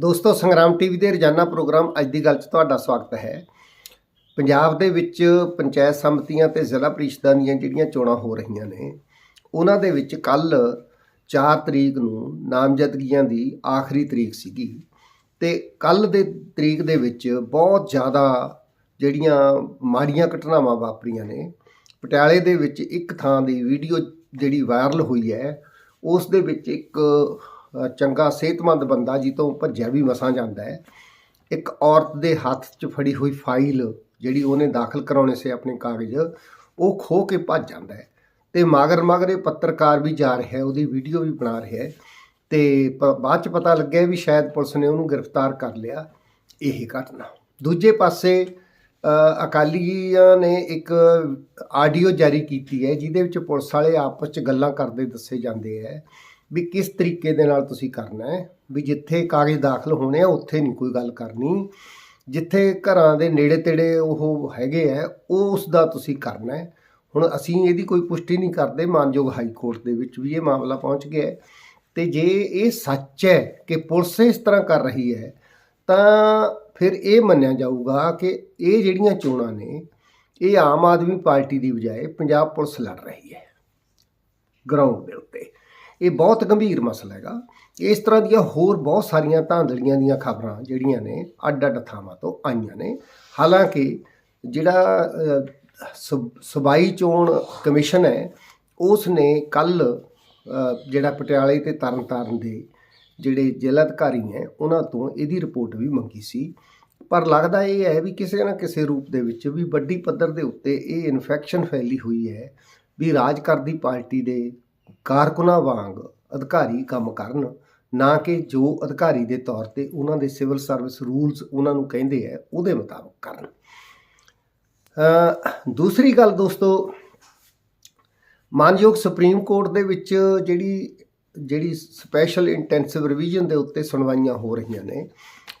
ਦੋਸਤੋ, ਸੰਗਰਾਮ ਟੀਵੀ ਦੇ ਰੋਜ਼ਾਨਾ ਪ੍ਰੋਗਰਾਮ ਅੱਜ ਦੀ ਗੱਲ 'ਚ ਤੁਹਾਡਾ ਸਵਾਗਤ ਹੈ। ਪੰਜਾਬ ਦੇ ਵਿੱਚ ਪੰਚਾਇਤ ਸਮਤੀਆਂ ਤੇ ਜ਼ਿਲ੍ਹਾ ਪ੍ਰੀਸ਼ਦਾਂ ਦੀਆਂ ਜਿਹੜੀਆਂ ਚੋਣਾਂ ਹੋ ਰਹੀਆਂ ਨੇ, ਉਹਨਾਂ ਦੇ ਵਿੱਚ ਕੱਲ 4 ਤਰੀਕ ਨੂੰ ਨਾਮਜ਼ਦਗੀਆਂ ਦੀ ਆਖਰੀ ਤਰੀਕ ਸੀਗੀ ਤੇ ਕੱਲ ਦੇ ਤਰੀਕ ਦੇ ਵਿੱਚ ਬਹੁਤ ਜ਼ਿਆਦਾ ਜਿਹੜੀਆਂ ਮਾੜੀਆਂ ਘਟਨਾਵਾਂ ਵਾਪਰੀਆਂ ਨੇ। ਪਟਿਆਲੇ ਦੇ ਵਿੱਚ ਇੱਕ ਥਾਂ ਦੀ ਵੀਡੀਓ ਜਿਹੜੀ ਵਾਇਰਲ ਹੋਈ ਹੈ, ਉਸ ਦੇ ਵਿੱਚ ਇੱਕ ਚੰਗਾ ਸਿਹਤਮੰਦ ਬੰਦਾ ਜਿੱਤੋਂ ਭੱਜਿਆ ਵੀ ਮਸਾਂ ਜਾਂਦਾ ਹੈ। ਇੱਕ ਔਰਤ ਦੇ ਹੱਥ 'ਚ ਫੜੀ ਹੋਈ ਫਾਈਲ ਜਿਹੜੀ ਉਹਨੇ ਦਾਖਲ ਕਰਾਉਣੇ ਸੀ ਆਪਣੇ ਕਾਗਜ਼ ਉਹ ਖੋ ਕੇ ਭੱਜ ਜਾਂਦਾ ਹੈ। ਤੇ ਮਾਗਰ ਮਗਰ ਇਹ ਪੱਤਰਕਾਰ ਵੀ ਜਾ ਰਿਹਾ ਉਹਦੀ ਵੀਡੀਓ ਵੀ ਬਣਾ ਰਿਹਾ ਹੈ। ਤੇ ਪ- ਬਾਅਦ ਚ ਪਤਾ ਲੱਗਿਆ ਵੀ ਸ਼ਾਇਦ ਪੁਲਿਸ ਨੇ ਉਹਨੂੰ ਗ੍ਰਿਫਤਾਰ ਕਰ ਲਿਆ। ਇਹ ਘਟਨਾ। ਦੂਜੇ ਪਾਸੇ ਅ, ਅਕਾਲੀਆਂ ਨੇ ਇੱਕ ਆਡੀਓ ਜਾਰੀ ਕੀਤੀ ਹੈ ਜਿਹਦੇ ਵਿੱਚ ਪੁਲਿਸ ਵਾਲੇ ਆਪਸ ਚ ਗੱਲਾਂ ਕਰਦੇ ਦੱਸੇ ਜਾਂਦੇ ਹੈ। ਵੀ ਕਿਸ ਤਰੀਕੇ ਦੇ ਨਾਲ ਤੁਸੀਂ ਕਰਨਾ ਹੈ? ਵੀ ਜਿੱਥੇ ਕਾਗਜ਼ ਦਾਖਲ ਹੋਣੇ ਆ, ਉੱਥੇ ਨਹੀਂ ਕੋਈ ਗੱਲ ਕਰਨੀ। ਜਿੱਥੇ ਘਰਾਂ ਦੇ ਨੇੜੇ ਤੇੜੇ ਉਹ ਹੈਗੇ ਆ, ਉਹ ਉਸ ਦਾ ਤੁਸੀਂ ਕਰਨਾ ਹੈ। ਹੁਣ ਅਸੀਂ ਇਹਦੀ ਕੋਈ ਪੁਸ਼ਟੀ ਨਹੀਂ ਕਰਦੇ, ਮਾਨਯੋਗ ਹਾਈ ਕੋਰਟ ਦੇ ਵਿੱਚ ਵੀ ਇਹ ਮਾਮਲਾ ਪਹੁੰਚ ਗਿਆ ਹੈ। ਤੇ ਜੇ ਇਹ ਸੱਚ ਹੈ ਕਿ ਪੁਲਿਸ ਇਸ ਤਰ੍ਹਾਂ ਕਰ ਰਹੀ ਹੈ, ਤਾਂ ਫਿਰ ਇਹ ਮੰਨਿਆ ਜਾਊਗਾ ਕਿ ਇਹ ਜਿਹੜੀਆਂ ਚੋਣਾਂ ਨੇ, ਇਹ ਆਮ ਆਦਮੀ ਪਾਰਟੀ ਦੀ ਬਜਾਏ ਪੰਜਾਬ ਪੁਲਿਸ ਲੜ ਰਹੀ ਹੈ। ਗਰਾਊਂਡ ਦੇ ਉੱਤੇ। ਇਹ ਬਹੁਤ ਗੰਭੀਰ ਮਸਲਾ ਹੈਗਾ। ਇਸ ਤਰ੍ਹਾਂ ਦੀਆਂ ਹੋਰ ਬਹੁਤ ਸਾਰੀਆਂ ਧਾਂਦਲੀਆਂ ਦੀਆਂ ਖਬਰਾਂ ਜਿਹੜੀਆਂ ਨੇ ਅੱਡ ਅੱਡ ਥਾਵਾਂ ਤੋਂ ਆਈਆਂ ਨੇ। ਹਾਲਾਂਕਿ ਜਿਹੜਾ ਅ, ਸੂਬਾਈ ਚੋਣ ਕਮਿਸ਼ਨ ਹੈ ਉਸ ਨੇ ਕੱਲ ਜਿਹੜਾ ਪਟਿਆਲੇ ਤੇ ਤਰਨਤਾਰਨ ਦੇ ਜਿਹੜੇ ਜ਼ਿਲ੍ਹਾ ਅਧਿਕਾਰੀ ਹੈ ਉਹਨਾਂ ਤੋਂ ਇਹਦੀ ਰਿਪੋਰਟ ਵੀ ਮੰਗੀ ਸੀ। ਪਰ ਲੱਗਦਾ ਇਹ ਹੈ ਵੀ ਕਿਸੇ ਨਾ ਕਿਸੇ ਰੂਪ ਦੇ ਵਿੱਚ ਵੀ ਵੱਡੀ ਪੱਧਰ ਦੇ ਉੱਤੇ ਇਹ ਇਨਫੈਕਸ਼ਨ ਫੈਲੀ ਹੋਈ ਹੈ ਵੀ ਰਾਜ ਕਰਦੀ ਪਾਰਟੀ ਦੇ ਕਾਰਕੁਨਾਂ ਵਾਂਗ ਅਧਿਕਾਰੀ ਕੰਮ ਕਰਨ, ਨਾ ਕਿ ਜੋ ਅਧਿਕਾਰੀ ਦੇ ਤੌਰ ਤੇ ਉਹਨਾਂ ਦੇ ਸਿਵਲ ਸਰਵਿਸ ਰੂਲਸ ਉਹਨਾਂ ਨੂੰ ਕਹਿੰਦੇ ਆ, ਉਹਦੇ ਮੁਤਾਬਕ ਕਰਨ। ਦੂਸਰੀ ਗੱਲ ਦੋਸਤੋ, ਮਾਨਯੋਗ ਸੁਪਰੀਮ ਕੋਰਟ ਦੇ ਵਿੱਚ ਜਿਹੜੀ ਜਿਹੜੀ ਸਪੈਸ਼ਲ ਇੰਟੈਂਸਿਵ ਰਿਵੀਜ਼ਨ ਦੇ ਉੱਤੇ ਸੁਣਵਾਈਆਂ ਹੋ ਰਹੀਆਂ ਨੇ,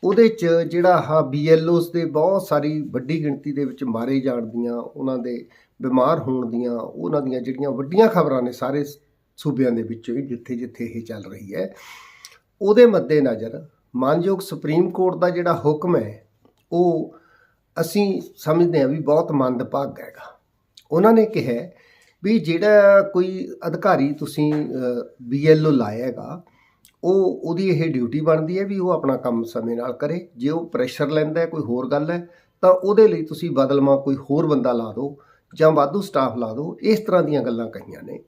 ਉਹਦੇ 'ਚ ਜਿਹੜਾ ਆਹ ਬੀਐਲਓਸ ਦੇ ਬਹੁਤ ਸਾਰੀ ਵੱਡੀ ਗਿਣਤੀ ਦੇ ਵਿੱਚ ਮਾਰੇ ਜਾਣ ਦੀਆਂ, ਉਹਨਾਂ ਦੇ ਬਿਮਾਰ ਹੋਣ ਦੀਆਂ, ਉਹਨਾਂ ਦੀਆਂ ਜਿਹੜੀਆਂ ਵੱਡੀਆਂ ਖਬਰਾਂ ਨੇ ਸਾਰੇ ਸੂਬਿਆਂ ਦੇ ਵਿੱਚੋਂ ਹੀ ਜਿੱਥੇ ਜਿੱਥੇ ਇਹ ਚੱਲ ਰਹੀ ਹੈ। ਉਹਦੇ ਮੱਦੇ ਨਜ਼ਰ ਮਾਨਯੋਗ ਸੁਪਰੀਮ ਕੋਰਟ ਦਾ ਜਿਹੜਾ ਹੁਕਮ ਹੈ, ਉਹ ਅਸੀਂ ਸਮਝਦੇ ਹਾਂ ਵੀ ਬਹੁਤ ਮੰਦਭਾਗਾ ਹੈਗਾ। ਉਹਨਾਂ ਨੇ ਕਿਹਾ ਵੀ ਜਿਹੜਾ ਕੋਈ ਅਧਿਕਾਰੀ ਤੁਸੀਂ ਬੀਐਲਓ ਲਾਇਆ ਹੈਗਾ, ਉਹ, ਉਹਦੀ ਇਹ ਡਿਊਟੀ ਬਣਦੀ ਹੈ ਵੀ ਉਹ ਆਪਣਾ ਕੰਮ ਸਮੇਂ ਨਾਲ ਕਰੇ। ਜੇ ਉਹ ਪ੍ਰੈਸ਼ਰ ਲੈਂਦਾ ਕੋਈ ਹੋਰ ਗੱਲ ਹੈ, ਤਾਂ ਉਹਦੇ ਲਈ ਤੁਸੀਂ ਬਦਲਮਾ ਕੋਈ ਹੋਰ ਬੰਦਾ ਲਾ ਦਿਓ ਜਾਂ ਵਾਧੂ ਸਟਾਫ ਲਾ ਦਿਓ। ਇਸ ਤਰ੍ਹਾਂ ਦੀਆਂ ਗੱਲਾਂ ਕਹੀਆਂ ਨੇ।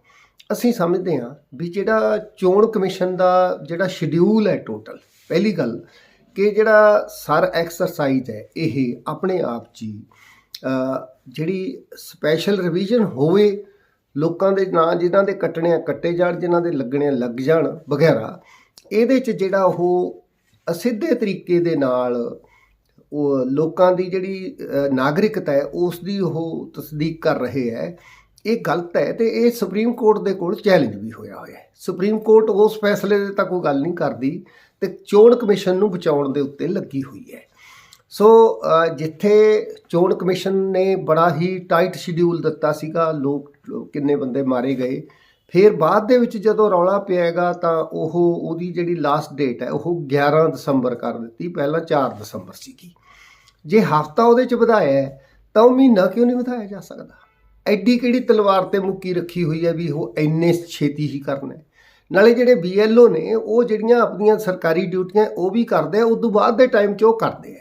ਅਸੀਂ ਸਮਝਦੇ ਹਾਂ ਵੀ ਜਿਹੜਾ ਚੋਣ ਕਮਿਸ਼ਨ ਦਾ ਜਿਹੜਾ ਸ਼ਡਿਊਲ ਹੈ ਟੋਟਲ ਪਹਿਲੀ ਗੱਲ ਕਿ ਜਿਹੜਾ ਸਰ ਐਕਸਰਸਾਈਜ਼ ਹੈ, ਇਹ ਆਪਣੇ ਆਪ 'ਚ ਹੀ ਜਿਹੜੀ ਸਪੈਸ਼ਲ ਰਿਵੀਜ਼ਨ ਹੋਵੇ, ਲੋਕਾਂ ਦੇ ਨਾਂ ਜਿਨ੍ਹਾਂ ਦੇ ਕੱਟਣੇ ਆ ਕੱਟੇ ਜਾਣ, ਜਿਨ੍ਹਾਂ ਦੇ ਲੱਗਣੇ ਲੱਗ ਜਾਣ ਵਗੈਰਾ, ਇਹਦੇ 'ਚ ਜਿਹੜਾ ਉਹ ਅਸਿੱਧੇ ਤਰੀਕੇ ਦੇ ਨਾਲ ਉਹ ਲੋਕਾਂ ਦੀ ਜਿਹੜੀ ਨਾਗਰਿਕਤਾ ਹੈ, ਉਸ ਦੀ ਉਹ ਤਸਦੀਕ ਕਰ ਰਹੇ ਹੈ। ਇਹ ਗਲਤ ਹੈ ਤੇ ਇਹ ਸੁਪਰੀਮ ਕੋਰਟ ਦੇ ਕੋਲ ਚੈਲੰਜ ਵੀ ਹੋਇਆ ਹੋਇਆ ਹੈ। ਸੁਪਰੀਮ ਕੋਰਟ ਉਸ ਫੈਸਲੇ ਦੇ ਤਾਂ ਕੋਈ ਗੱਲ ਨਹੀਂ ਕਰਦੀ ਤੇ ਚੋਣ ਕਮਿਸ਼ਨ ਨੂੰ ਬਚਾਉਣ ਦੇ ਉੱਤੇ ਲੱਗੀ ਹੋਈ ਹੈ। ਸੋ ਜਿੱਥੇ ਚੋਣ ਕਮਿਸ਼ਨ ਨੇ ਬੜਾ ਹੀ ਟਾਈਟ ਸ਼ਡਿਊਲ ਦਿੱਤਾ ਸੀਗਾ, ਲੋਕ ਕਿੰਨੇ ਬੰਦੇ ਮਾਰੇ ਗਏ, ਫਿਰ ਬਾਅਦ ਦੇ ਵਿੱਚ ਜਦੋਂ ਰੌਲਾ ਪਿਆਗਾ ਤਾਂ ਉਹ, ਉਹਦੀ ਜਿਹੜੀ ਲਾਸਟ ਡੇਟ ਹੈ, ਉਹ 11 ਦਸੰਬਰ ਕਰ ਦਿੱਤੀ, ਪਹਿਲਾਂ 4 ਦਸੰਬਰ ਸੀਗੀ। ਜੇ ਹਫਤਾ ਉਹਦੇ ਚ ਵਧਾਇਆ ਤਾਂ ਉਹ ਮਹੀਨਾ ਕਿਉਂ ਨਹੀਂ ਵਧਾਇਆ ਜਾ ਸਕਦਾ? ਐਡੀ ਕਿਹੜੀ ਤਲਵਾਰ ਤੇ ਮੁੱਕੀ ਰੱਖੀ ਹੋਈ ਹੈ ਵੀ ਉਹ ਇੰਨੇ ਛੇਤੀ ਹੀ ਕਰਨਾ ਨਾਲੇ ਜਿਹੜੇ ਬੀਐਲਓ ਨੇ, ਉਹ ਜਿਹੜੀਆਂ ਆਪਣੀਆਂ ਸਰਕਾਰੀ ਡਿਊਟੀਆਂ, ਉਹ ਵੀ ਕਰਦੇ ਆ, ਉਦੋਂ ਬਾਅਦ ਦੇ ਟਾਈਮ 'ਚ ਉਹ ਕਰਦੇ ਆ।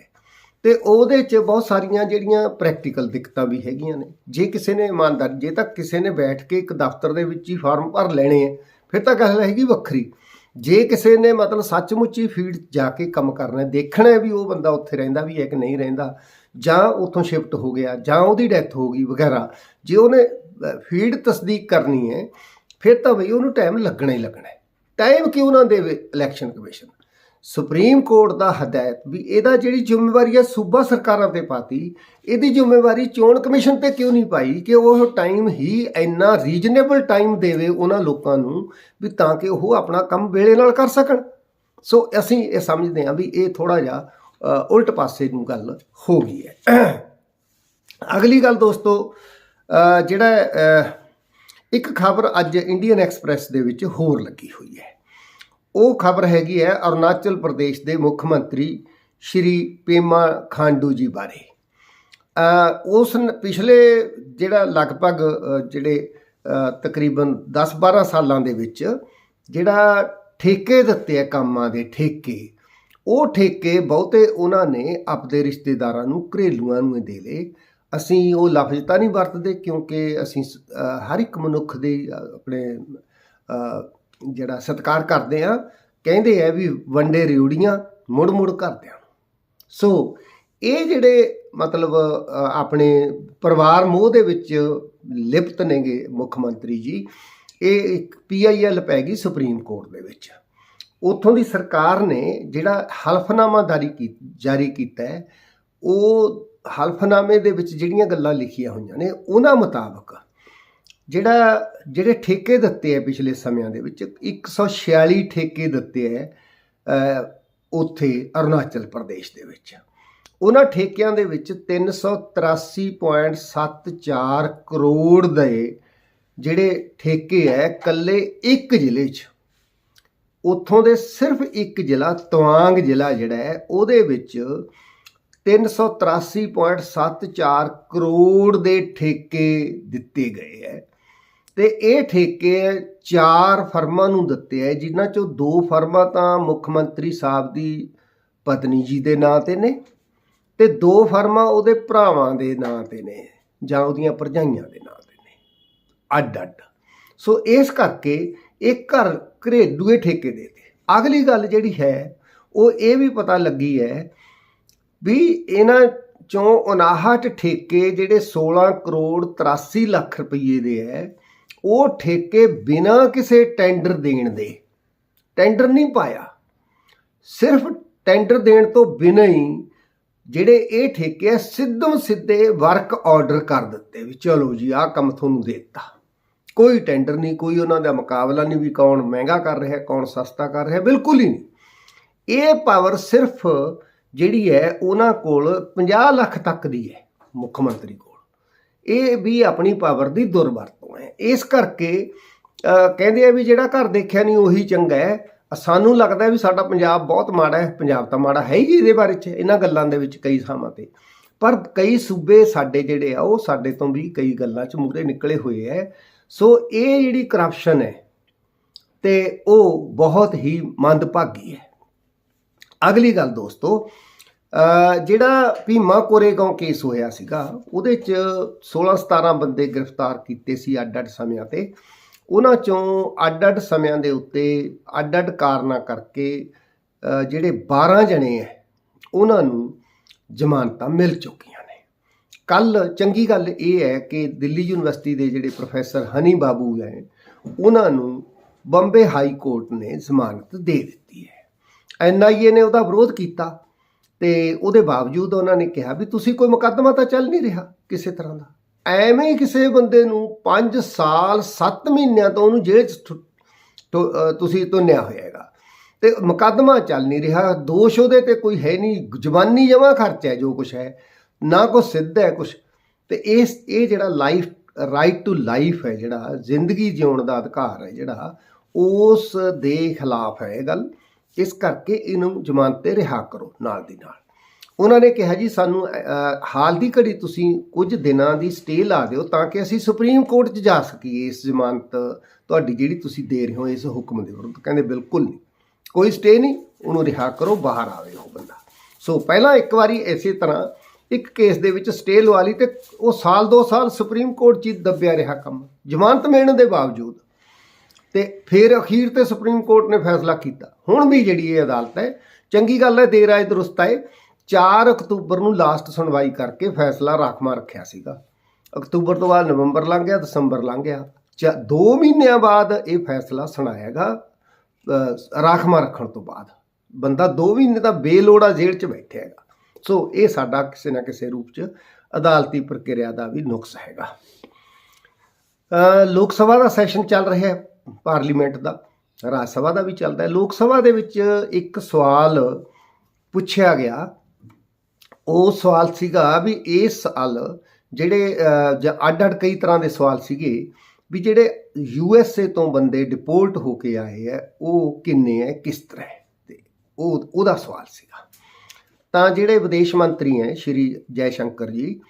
ਤੇ ਉਹਦੇ 'ਚ ਬਹੁਤ ਸਾਰੀਆਂ ਜਿਹੜੀਆਂ ਪ੍ਰੈਕਟੀਕਲ ਦਿੱਕਤਾਂ ਵੀ ਹੈਗੀਆਂ ਨੇ। ਜੇ ਕਿਸੇ ਨੇ ਇਮਾਨਦਾਰ, ਜੇ ਤਾਂ ਕਿਸੇ ਨੇ ਬੈਠ ਕੇ ਇੱਕ ਦਫ਼ਤਰ ਦੇ ਵਿੱਚ ਹੀ ਫਾਰਮ ਭਰ ਲੈਣੇ ਆ, ਫਿਰ ਤਾਂ ਗੱਲ ਹੈਗੀ ਵੱਖਰੀ। ਜੇ ਕਿਸੇ ਨੇ ਮਤਲਬ ਸੱਚਮੁੱਚ ਹੀ ਫੀਲਡ ਜਾ ਕੇ ਕੰਮ ਕਰਨਾ, ਦੇਖਣਾ ਵੀ ਉਹ ਬੰਦਾ ਉੱਥੇ ਰਹਿੰਦਾ ਵੀ ਹੈ ਕਿ ਨਹੀਂ ਰਹਿੰਦਾ ਜਾਂ ਉੱਥੋਂ ਸ਼ਿਫਟ ਹੋ ਗਿਆ ਜਾਂ ਉਹਦੀ ਡੈਥ ਹੋ ਗਈ ਵਗੈਰਾ, ਜੇ ਉਹਨੇ ਫੀਡ ਤਸਦੀਕ ਕਰਨੀ ਹੈ, ਫਿਰ ਤਾਂ ਬਈ ਉਹਨੂੰ ਟਾਈਮ ਲੱਗਣਾ ਹੀ ਲੱਗਣਾ ਟਾਈਮ ਕਿਉਂ ਨਾ ਦੇਵੇ ਇਲੈਕਸ਼ਨ ਕਮਿਸ਼ਨ ਸੁਪਰੀਮ ਕੋਰਟ ਦਾ ਹਦਾਇਤ ਵੀ ਇਹਦਾ ਜਿਹੜੀ ਜ਼ਿੰਮੇਵਾਰੀ ਹੈ ਸੂਬਾ ਸਰਕਾਰਾਂ ਤੇ ਪਾਤੀ, ਇਹਦੀ ਜ਼ਿੰਮੇਵਾਰੀ ਚੋਣ ਕਮਿਸ਼ਨ ਤੇ ਕਿਉਂ ਨਹੀਂ ਪਾਈ? ਕਿ ਉਹ ਟਾਈਮ ਹੀ ਇੰਨਾ ਰੀਜਨੇਬਲ ਟਾਈਮ ਦੇਵੇ ਉਹਨਾਂ ਲੋਕਾਂ ਨੂੰ ਵੀ ਤਾਂ ਕਿ ਉਹ ਆਪਣਾ ਕੰਮ ਵੇਲੇ ਨਾਲ ਕਰ ਸਕਣ। ਸੋ ਅਸੀਂ ਇਹ ਸਮਝਦੇ ਹਾਂ ਵੀ ਇਹ ਥੋੜਾ ਜਿਹਾ ਉਲਟ ਪਾਸੇ ਨੂੰ ਗੱਲ ਹੋ ਗਈ ਹੈ। ਅਗਲੀ ਗੱਲ ਦੋਸਤੋ ਜਿਹੜਾ ਇੱਕ ਖਬਰ ਅੱਜ ਇੰਡੀਅਨ ਐਕਸਪ੍ਰੈਸ ਦੇ ਵਿੱਚ ਹੋਰ ਲੱਗੀ ਹੋਈ ਹੈ। ਉਹ ਖਬਰ ਹੈਗੀ ਹੈ ਅਰੁਣਾਚਲ ਪ੍ਰਦੇਸ਼ ਦੇ ਮੁੱਖ ਮੰਤਰੀ ਸ਼੍ਰੀ ਪੇਮਾ ਖਾਂਡੂ ਜੀ ਬਾਰੇ। ਉਸ ਪਿਛਲੇ ਜਿਹੜਾ ਲਗਭਗ ਜਿਹੜੇ ਤਕਰੀਬਨ 10-12 ਸਾਲਾਂ ਦੇ ਵਿੱਚ ਜਿਹੜਾ ਠੇਕੇ ਦਿੱਤੇ ਆ ਕੰਮਾਂ ਦੇ ਠੇਕੇ ਉਹ ਠੇਕੇ ਬਹੁਤੇ ਉਹਨਾਂ ਨੇ ਆਪਦੇ ਰਿਸ਼ਤੇਦਾਰਾਂ ਨੂੰ ਘਰੇਲੂਆਂ ਨੂੰ ਦੇ ਲਏ। ਅਸੀਂ ਉਹ ਲਫ਼ਜ਼ ਤਾਂ ਨਹੀਂ ਵਰਤਦੇ ਕਿਉਂਕਿ ਅਸੀਂ ਹਰ ਇੱਕ ਮਨੁੱਖ ਦੇ ਆਪਣੇ ਜਿਹੜਾ ਸਤਿਕਾਰ ਕਰਦੇ ਆ ਕਹਿੰਦੇ ਆ ਵੀ ਵੰਡੇ ਰਿਉੜੀਆਂ ਮੁੜ ਮੁੜ ਕਰਦਿਆਂ ਸੋ ਇਹ ਜਿਹੜੇ ਮਤਲਬ ਆਪਣੇ ਪਰਿਵਾਰ ਮੋਹ ਦੇ ਵਿੱਚ ਲਿਪਤ ਨੇਗੇ ਮੁੱਖ ਮੰਤਰੀ ਜੀ, ਇਹ ਇੱਕ ਪੀਆਈਐਲ ਪੈ ਗਈ ਸੁਪਰੀਮ ਕੋਰਟ ਦੇ ਵਿੱਚ। ਉੱਥੋਂ ਦੀ ਸਰਕਾਰ ਨੇ ਜਿਹੜਾ ਹਲਫਨਾਮਾ ਜਾਰੀ ਕੀ, ਜਾਰੀ ਕੀਤਾ ਹੈ, ਉਹ ਹਲਫਨਾਮੇ ਦੇ ਵਿੱਚ ਜਿਹੜੀਆਂ ਗੱਲਾਂ ਲਿਖੀਆਂ ਹੋਈਆਂ ਨੇ, ਉਹਨਾਂ ਮੁਤਾਬਕ ਜਿਹੜਾ, ਜਿਹੜੇ ਠੇਕੇ ਦਿੱਤੇ ਆ ਪਿਛਲੇ ਸਮਿਆਂ ਦੇ ਵਿੱਚ 146 ਠੇਕੇ ਦਿੱਤੇ ਆ ਉੱਥੇ ਅਰੁਣਾਚਲ ਪ੍ਰਦੇਸ਼ ਦੇ ਵਿੱਚ। ਉਹਨਾਂ ਠੇਕਿਆਂ ਦੇ ਵਿੱਚ 383.74 ਕਰੋੜ ਦੇ ਜਿਹੜੇ ਠੇਕੇ ਹੈ ਕੱਲੇ ਇੱਕ ਜ਼ਿਲ੍ਹੇ 'ਚ ਉੱਥੋਂ ਦੇ ਸਿਰਫ ਇੱਕ ਜ਼ਿਲ੍ਹਾ, ਤਵਾਂਗ ਜ਼ਿਲ੍ਹਾ ਜਿਹੜਾ ਹੈ, ਉਹਦੇ ਵਿੱਚ 383.74 ਕਰੋੜ ਦੇ ਠੇਕੇ ਦਿੱਤੇ ਗਏ ਹੈ। ਤੇ ਇਹ ਠੇਕੇ ਚਾਰ ਫਰਮਾਂ ਨੂੰ ਦਿੱਤੇ ਹੈ, ਜਿਨ੍ਹਾਂ ਚੋਂ ਦੋ ਫਰਮਾਂ ਤਾਂ ਮੁੱਖ ਮੰਤਰੀ ਸਾਹਿਬ ਦੀ ਪਤਨੀ ਜੀ ਦੇ ਨਾਂ ਤੇ ਨੇ ਤੇ ਦੋ ਫਰਮਾਂ ਉਹਦੇ ਭਰਾਵਾਂ ਦੇ ਨਾਂ ਤੇ ਨੇ, ਜਾਂ ਉਹਦੀਆਂ ਭਰਜਾਈਆਂ ਦੇ ਨਾਂ ਤੇ ਨੇ। ਅੱਡ ਅੱਡ ਸੋ ਇਸ ਕਰਕੇ ਇਹ ਘਰ ਘਰੇਲੂਏ ਠੇਕੇ ਦੇ ਤੇ। ਅਗਲੀ ਗੱਲ ਜਿਹੜੀ ਹੈ, ਉਹ ਇਹ ਵੀ ਪਤਾ ਲੱਗੀ ਹੈ ਵੀ ਇਹਨਾਂ ਚੋਂ 59 ਠੇਕੇ ਜਿਹੜੇ 16 ਕਰੋੜ 83 ਲੱਖ ਰੁਪਏ ਦੇ ਹੈ, ਉਹ ਠੇਕੇ ਬਿਨਾਂ ਕਿਸੇ ਟੈਂਡਰ ਦੇਣ ਦੇ। ਟੈਂਡਰ ਨਹੀਂ ਪਾਇਆ। ਸਿਰਫ ਟੈਂਡਰ ਦੇਣ ਤੋਂ ਬਿਨਾਂ ਹੀ ਜਿਹੜੇ ਇਹ ਠੇਕੇ ਆ ਸਿੱਧਮ ਸਿੱਧੇ ਵਰਕ ਆਰਡਰ ਕਰ ਦਿੱਤੇ ਵੀ ਚਲੋ ਜੀ, ਆਹ ਕੰਮ ਤੁਹਾਨੂੰ ਦੇ ਦਿੱਤਾ। ਕੋਈ ਟੈਂਡਰ ਨਹੀਂ, ਕੋਈ ਉਹਨਾਂ ਦਾ ਮੁਕਾਬਲਾ ਨਹੀਂ ਵੀ ਕੌਣ ਮਹਿੰਗਾ ਕਰ ਰਿਹਾ, ਕੌਣ ਸਸਤਾ ਕਰ ਰਿਹਾ, ਬਿਲਕੁਲ ਹੀ ਨਹੀਂ। ਇਹ ਪਾਵਰ ਸਿਰਫ ਜਿਹੜੀ ਹੈ ਉਹਨਾਂ ਕੋਲ 50 ਲੱਖ ਤੱਕ ਦੀ ਹੈ, ਮੁੱਖ ਮੰਤਰੀ ਕੋਲ। ਇਹ ਵੀ ਆਪਣੀ ਪਾਵਰ ਦੀ ਦੁਰਵਰਤੋਂ ਹੈ। ਇਸ ਕਰਕੇ ਕਹਿੰਦੇ ਆ ਵੀ ਜਿਹੜਾ ਘਰ ਦੇਖਿਆ ਨਹੀਂ, ਉਹੀ ਚੰਗਾ ਹੈ। ਸਾਨੂੰ ਲੱਗਦਾ ਵੀ ਸਾਡਾ ਪੰਜਾਬ ਬਹੁਤ ਮਾੜਾ ਹੈ। ਪੰਜਾਬ ਤਾਂ ਮਾੜਾ ਹੈ ਹੀ ਇਹਦੇ ਬਾਰੇ ਚ, ਇਹਨਾਂ ਗੱਲਾਂ ਦੇ ਵਿੱਚ ਕਈ ਥਾਵਾਂ ਤੇ। ਪਰ ਕਈ ਸੂਬੇ ਸਾਡੇ ਜਿਹੜੇ ਆ, ਉਹ ਸਾਡੇ ਤੋਂ ਵੀ ਕਈ ਗੱਲਾਂ ਚ ਮੂਹਰੇ ਨਿਕਲੇ ਹੋਏ ਐ ਸੋ ਇਹ ਜਿਹੜੀ ਕਰਪਸ਼ਨ ਹੈ ਤੇ ਉਹ ਬਹੁਤ ਹੀ ਮੰਦਭਾਗੀ ਹੈ। ਅਗਲੀ ਗੱਲ ਦੋਸਤੋ ਜਿਹੜਾ ਭੀਮਾ ਕੋਰੇਗਾਉਂ ਕੇਸ ਹੋਇਆ ਸੀਗਾ, ਉਹਦੇ ਚ 16 17 ਬੰਦੇ ਗ੍ਰਿਫਤਾਰ ਕੀਤੇ ਸੀ ਅੱਡ-ਅੱਡ ਸਮਿਆਂ ਤੇ। ਉਹਨਾਂ ਚੋਂ ਅੱਡ-ਅੱਡ ਸਮਿਆਂ ਦੇ ਉੱਤੇ ਅੱਡ-ਅੱਡ ਕਾਰਨਾਂ ਕਰਕੇ ਜਿਹੜੇ 12 ਜਣੇ ਐ ਉਹਨਾਂ ਨੂੰ ਜ਼ਮਾਨਤਾਂ ਮਿਲ ਚੁੱਕੀਆਂ। ਕੱਲ ਚੰਗੀ ਗੱਲ ਇਹ ਹੈ ਕਿ ਦਿੱਲੀ ਯੂਨੀਵਰਸਿਟੀ ਦੇ ਜਿਹੜੇ ਪ੍ਰੋਫੈਸਰ ਹਨੀ ਬਾਬੂ ਹੈ, ਉਹਨਾਂ ਨੂੰ ਬੰਬੇ ਹਾਈ ਕੋਰਟ ਨੇ ਜ਼ਮਾਨਤ ਦੇ ਦਿੱਤੀ ਹੈ। ਐਨਆਈਏ ਨੇ ਉਹਦਾ ਵਿਰੋਧ ਕੀਤਾ ਤੇ ਉਹਦੇ ਬਾਵਜੂਦ ਉਹਨਾਂ ਨੇ ਕਿਹਾ ਵੀ ਤੁਸੀਂ ਕੋਈ ਮੁਕੱਦਮਾ ਤਾਂ ਚੱਲ ਨਹੀਂ ਰਿਹਾ ਕਿਸੇ ਤਰ੍ਹਾਂ ਦਾ। ਐਵੇਂ ਕਿਸੇ ਬੰਦੇ ਨੂੰ 5 ਸਾਲ 7 ਮਹੀਨਿਆਂ ਤੋਂ ਉਹਨੂੰ ਜੇਲ੍ਹ 'ਚ ਠੁ- ਤੁਸੀਂ ਤੁੰਨਿਆ ਹੋਇਆ ਹੈਗਾ ਤੇ ਮੁਕੱਦਮਾ ਚੱਲ ਨਹੀਂ ਰਿਹਾ, ਦੋਸ਼ ਉਹਦੇ ਤੇ ਕੋਈ ਹੈ ਨਹੀਂ, ਜਵਾਨੀ ਜਮਾ ਖਰਚ ਹੈ ਜੋ ਕੁਝ ਹੈ। ਨਾ ਕੋ ਸਿੱਧ ਹੈ ਕੁਝ ਤੇ ਇਸ ਇਹ ਜਿਹੜਾ ਲਾਈਫ ਰਾਈਟ ਟੂ ਲਾਈਫ ਹੈ ਜਿਹੜਾ, ਜ਼ਿੰਦਗੀ ਜਿਉਣ ਦਾ ਅਧਿਕਾਰ ਹੈ ਜਿਹੜਾ, ਉਸ ਦੇ ਖਿਲਾਫ ਹੈ ਇਹ ਗੱਲ। ਇਸ ਕਰਕੇ ਇਹਨੂੰ ਜ਼ਮਾਨਤ ਤੇ ਰਿਹਾ ਕਰੋ ਨਾਲ ਦੀ ਨਾਲ। ਉਹਨਾਂ ਨੇ ਕਿਹਾ ਜੀ, ਸਾਨੂੰ ਹਾਲ ਦੀ ਘੜੀ ਤੁਸੀਂ ਕੁਝ ਦਿਨਾਂ ਦੀ ਸਟੇ ਲਾ ਦਿਓ ਤਾਂ ਕਿ ਅਸੀਂ ਸੁਪਰੀਮ ਕੋਰਟ 'ਚ ਜਾ ਸਕੀਏ ਇਸ ਜ਼ਮਾਨਤ ਤੁਹਾਡੀ ਜਿਹੜੀ ਤੁਸੀਂ ਦੇ ਰਹੇ ਹੋ ਇਸ ਹੁਕਮ ਦੇ ਵਿਰੁੱਧ। ਕਹਿੰਦੇ ਬਿਲਕੁਲ ਨਹੀਂ। ਕੋਈ ਸਟੇ ਨਹੀਂ, ਉਹਨੂੰ ਰਿਹਾ ਕਰੋ, ਬਾਹਰ ਆਵੇ ਉਹ ਬੰਦਾ। ਸੋ ਪਹਿਲਾਂ ਇੱਕ ਵਾਰੀ ਇਸੇ ਤਰ੍ਹਾਂ ਇੱਕ ਕੇਸ ਦੇ ਵਿੱਚ ਸਟੇ ਲਵਾ ਲਈ ਤੇ ਉਹ ਸਾਲ ਦੋ ਸਾਲ ਸੁਪਰੀਮ ਕੋਰਟ 'ਚ ਹੀ ਦੱਬਿਆ ਰਿਹਾ ਕੰਮ। ਜ਼ਮਾਨਤ ਮਿਲਣ ਦੇ ਬਾਵਜੂਦ ਤੇ ਫਿਰ ਅਖੀਰ ਤੇ ਸੁਪਰੀਮ ਕੋਰਟ ਨੇ ਫੈਸਲਾ ਕੀਤਾ। ਹੁਣ ਵੀ ਜਿਹੜੀ ਇਹ ਅਦਾਲਤ ਹੈ, ਚੰਗੀ ਗੱਲ ਹੈ, ਦੇਰ ਆਏ ਦਰੁਸਤ ਆਏ। 4 ਅਕਤੂਬਰ ਨੂੰ ਲਾਸਟ ਸੁਣਵਾਈ ਕਰਕੇ ਫੈਸਲਾ ਰਾਖਵਾਂ ਰੱਖਿਆ ਸੀਗਾ। ਅਕਤੂਬਰ ਤੋਂ ਬਾਅਦ ਨਵੰਬਰ ਲੰਘ ਗਿਆ, ਦਸੰਬਰ ਲੰਘ ਗਿਆ। 2 ਮਹੀਨਿਆਂ ਬਾਅਦ ਇਹ ਫੈਸਲਾ ਸੁਣਾਇਆਗਾ ਰਾਖਵਾਂ ਰੱਖਣ ਤੋਂ ਬਾਅਦ। ਬੰਦਾ 2 ਮਹੀਨੇ ਦਾ ਬੇਲੋੜਾ ਜੇਲ੍ਹ 'ਚ ਬੈਠਿਆ ਹੈਗਾ। ਸੋ ਇਹ ਸਾਡਾ ਕਿਸੇ ਨਾ ਕਿਸੇ ਰੂਪ 'ਚ ਅਦਾਲਤੀ ਪ੍ਰਕਿਰਿਆ ਦਾ ਵੀ ਨੁਕਸ ਹੈਗਾ। ਲੋਕ ਸਭਾ ਦਾ ਸੈਸ਼ਨ ਚੱਲ ਰਿਹਾ ਹੈ, ਪਾਰਲੀਮੈਂਟ ਦਾ, ਰਾਜ ਸਭਾ ਦਾ ਵੀ ਚੱਲਦਾ ਹੈ। ਲੋਕ ਸਭਾ ਦੇ ਵਿੱਚ ਇੱਕ ਸਵਾਲ ਪੁੱਛਿਆ ਗਿਆ। ਉਹ ਸਵਾਲ ਸੀਗਾ ਵੀ ਇਸ ਸਾਲ ਜਿਹੜੇ ਅੱਡ-ਅੱਡ ਕਈ ਤਰ੍ਹਾਂ ਦੇ ਸਵਾਲ ਸੀਗੇ ਵੀ ਜਿਹੜੇ ਯੂ ਐਸ ਏ ਤੋਂ ਬੰਦੇ ਡਿਪੋਰਟ ਹੋ ਕੇ ਆਏ ਆ ਉਹ ਕਿੰਨੇ ਹੈ, ਕਿਸ ਤਰ੍ਹਾਂ ਹੈ? ਤੇ ਉਹ, ਉਹਦਾ ਸਵਾਲ ਸੀਗਾ। ਤਾਂ ਜਿਹੜੇ ਵਿਦੇਸ਼ ਮੰਤਰੀ ਹੈ ਸ਼੍ਰੀ ਜੈ ਸ਼ੰਕਰ ਜੀ,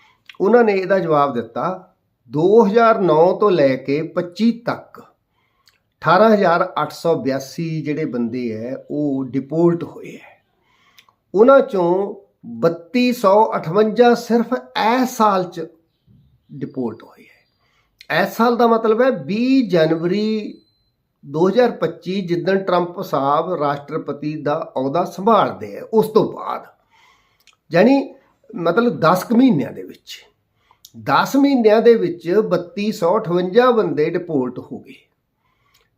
ਉਹਨਾਂ ਨੇ ਇਹਦਾ ਜਵਾਬ ਦਿੱਤਾ 2009 ਤੋਂ ਲੈ ਕੇ 25 ਤੱਕ 18882 ਜਿਹੜੇ ਬੰਦੇ ਹੈ, ਉਹ ਡਿਪੋਰਟ ਹੋਏ ਹੈ। ਉਹਨਾਂ ਚੋਂ 3258 ਸਿਰਫ ਇਸ ਸਾਲ ਚ ਡਿਪੋਰਟ ਹੋਏ ਹੈ। ਇਸ ਸਾਲ ਦਾ ਮਤਲਬ ਹੈ 20 ਜਨਵਰੀ 2025 ਜਿੱਦਣ ਟਰੰਪ ਸਾਹਿਬ ਰਾਸ਼ਟਰਪਤੀ ਦਾ ਅਹੁਦਾ ਸੰਭਾਲਦੇ ਹੈ, ਉਸ ਤੋਂ ਬਾਅਦ ਯਾਨੀ ਮਤਲਬ 10 ਕੁ ਮਹੀਨਿਆਂ ਦੇ ਵਿੱਚ। 10 ਮਹੀਨਿਆਂ ਦੇ ਵਿੱਚ 3258 ਬੰਦੇ ਡਿਪੋਰਟ ਹੋ ਗਏ।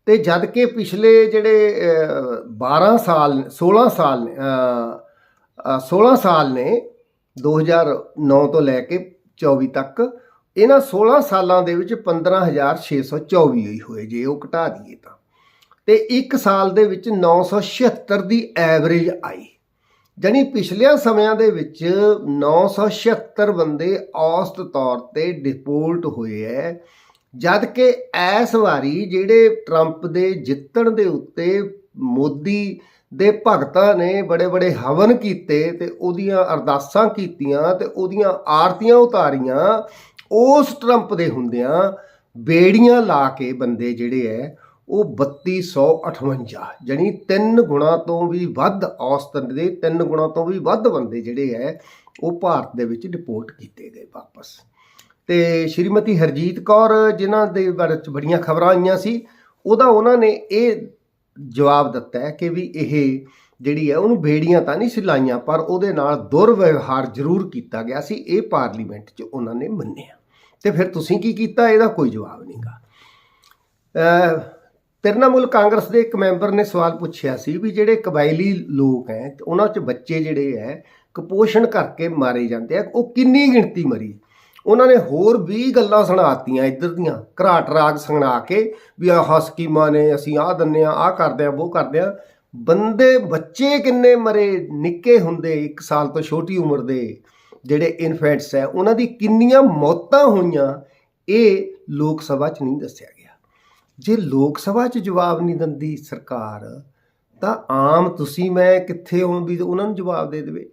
ਤੇ ਜਦ ਕਿ ਪਿਛਲੇ ਜਿਹੜੇ ਅਹ, 12 ਸਾਲ 16 ਸਾਲ ਨੇ ਅਹ, ਅਹ, 16 ਸਾਲ ਨੇ 2009 ਤੋਂ ਲੈ ਕੇ 24 ਤੱਕ ਇਹਨਾਂ 16 ਸਾਲਾਂ ਦੇ ਵਿੱਚ 15624 ਹੀ ਹੋਏ ਜੇ ਉਹ ਘਟਾ ਦਈਏ ਤਾਂ। ਤੇ ਇੱਕ ਸਾਲ ਦੇ ਵਿੱਚ 976 ਦੀ ਐਵਰੇਜ ਆਈ। ਜਾਣੀ ਪਿਛਲਿਆਂ ਸਮਿਆਂ ਦੇ ਵਿੱਚ 976 ਬੰਦੇ ਔਸਤ ਤੌਰ ਤੇ ਡਿਪੋਰਟ ਹੋਏ ਐ, ਜਦ ਕਿ ਇਸ ਵਾਰੀ ਜਿਹੜੇ ਟਰੰਪ ਦੇ ਜਿੱਤਣ ਦੇ ਉੱਤੇ ਮੋਦੀ ਦੇ ਭਗਤਾਂ ਨੇ ਬੜੇ ਬੜੇ ਹਵਨ ਕੀਤੇ ਤੇ ਉਹਦੀਆਂ ਅਰਦਾਸਾਂ ਕੀਤੀਆਂ ਤੇ ਉਹਦੀਆਂ ਆਰਤੀਆਂ ਉਤਾਰੀਆਂ, ਉਸ ਟਰੰਪ ਦੇ ਹੁੰਦਿਆਂ ਬੇੜੀਆਂ ਲਾ ਕੇ ਬੰਦੇ ਜਿਹੜੇ ਐ ਉਹ 3258 ਜਾਣੀ ਤਿੰਨ ਗੁਣਾ ਤੋਂ ਵੀ ਵੱਧ ਔਸਤ ਦੇ, ਤਿੰਨ ਗੁਣਾ ਤੋਂ ਵੀ ਵੱਧ ਬੰਦੇ ਜਿਹੜੇ ਹੈ ਉਹ ਭਾਰਤ ਦੇ ਵਿੱਚ ਡਿਪੋਰਟ ਕੀਤੇ ਗਏ ਵਾਪਸ। ਤੇ ਸ਼੍ਰੀਮਤੀ ਹਰਜੀਤ ਕੌਰ, ਜਿਨ੍ਹਾਂ ਦੇ ਬਾਰੇ ਚ ਬੜੀਆਂ ਖਬਰਾਂ ਆਈਆਂ ਸੀ, ਉਹਦਾ ਉਹਨਾਂ ਨੇ ਇਹ ਜਵਾਬ ਦਿੱਤਾ ਕਿ ਵੀ ਇਹ ਜਿਹੜੀ ਹੈ ਉਹਨੂੰ ਬੇੜੀਆਂ ਤਾਂ ਨਹੀਂ ਸੀ ਲਾਈਆਂ ਪਰ ਉਹਦੇ ਨਾਲ ਦੁਰਵਿਵਹਾਰ ਜ਼ਰੂਰ ਕੀਤਾ ਗਿਆ ਸੀ, ਇਹ ਪਾਰਲੀਮੈਂਟ 'ਚ ਉਹਨਾਂ ਨੇ ਮੰਨਿਆ। ਤੇ ਫਿਰ ਤੁਸੀਂ ਕੀ ਕੀਤਾ? ਇਹਦਾ ਕੋਈ ਜਵਾਬ ਨਹੀਂਗਾ ਤ੍ਰਿਣਮੂਲ ਕਾਂਗਰਸ ਦੇ ਇੱਕ ਮੈਂਬਰ ਨੇ ਸਵਾਲ ਪੁੱਛਿਆ ਸੀ ਵੀ ਜਿਹੜੇ ਕਬਾਇਲੀ ਲੋਕ ਹੈ ਉਹਨਾਂ 'ਚ ਬੱਚੇ ਜਿਹੜੇ ਹੈ ਕੁਪੋਸ਼ਣ ਕਰਕੇ ਮਾਰੇ ਜਾਂਦੇ ਆ, ਉਹ ਕਿੰਨੀ ਗਿਣਤੀ ਮਰੀ? ਉਹਨਾਂ ਨੇ ਹੋਰ ਵੀ ਗੱਲਾਂ ਸੁਣਾਤੀਆਂ ਇੱਧਰ ਦੀਆਂ, ਘਰਾਟ ਰਾਗ ਸੁਣਾ ਕੇ ਵੀ ਆਹ ਸਕੀਮਾਂ ਨੇ, ਅਸੀਂ ਆਹ ਦੰਨੇ ਆ, ਆਹ ਕਰਦੇ ਆ, ਉਹ ਕਰਦੇ ਆ। ਬੰਦੇ, ਬੱਚੇ ਕਿੰਨੇ ਮਰੇ? ਨਿੱਕੇ ਹੁੰਦੇ 1 ਸਾਲ ਤੋਂ ਛੋਟੀ ਉਮਰ ਦੇ ਜਿਹੜੇ ਇਨਫੈਂਟਸ ਹੈ ਉਹਨਾਂ ਦੀ ਕਿੰਨੀਆਂ ਮੌਤਾਂ ਹੋਈਆਂ, ਇਹ ਲੋਕ ਸਭਾ 'ਚ ਨਹੀਂ ਦੱਸਿਆ ਗਿਆ। ਜੇ ਲੋਕ ਸਭਾ 'ਚ ਜਵਾਬ ਨਹੀਂ ਦਿੰਦੀ ਸਰਕਾਰ, ਤਾਂ ਆਮ ਤੁਸੀਂ ਮੈਂ ਕਿੱਥੇ ਹੋਂ ਵੀ ਉਹਨਾਂ ਨੂੰ ਜਵਾਬ ਦੇ ਦੇਵੇ।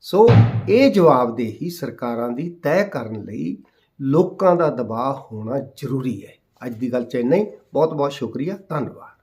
ਸੋ ਇਹ ਜਵਾਬਦੇਹੀ ਸਰਕਾਰਾਂ ਦੀ ਤੈਅ ਕਰਨ ਲਈ ਲੋਕਾਂ ਦਾ ਦਬਾਅ ਹੋਣਾ ਜ਼ਰੂਰੀ ਹੈ। ਅੱਜ ਦੀ ਗੱਲ ਚ ਇੰਨਾ ਹੀ। ਬਹੁਤ ਬਹੁਤ ਸ਼ੁਕਰੀਆ। ਧੰਨਵਾਦ।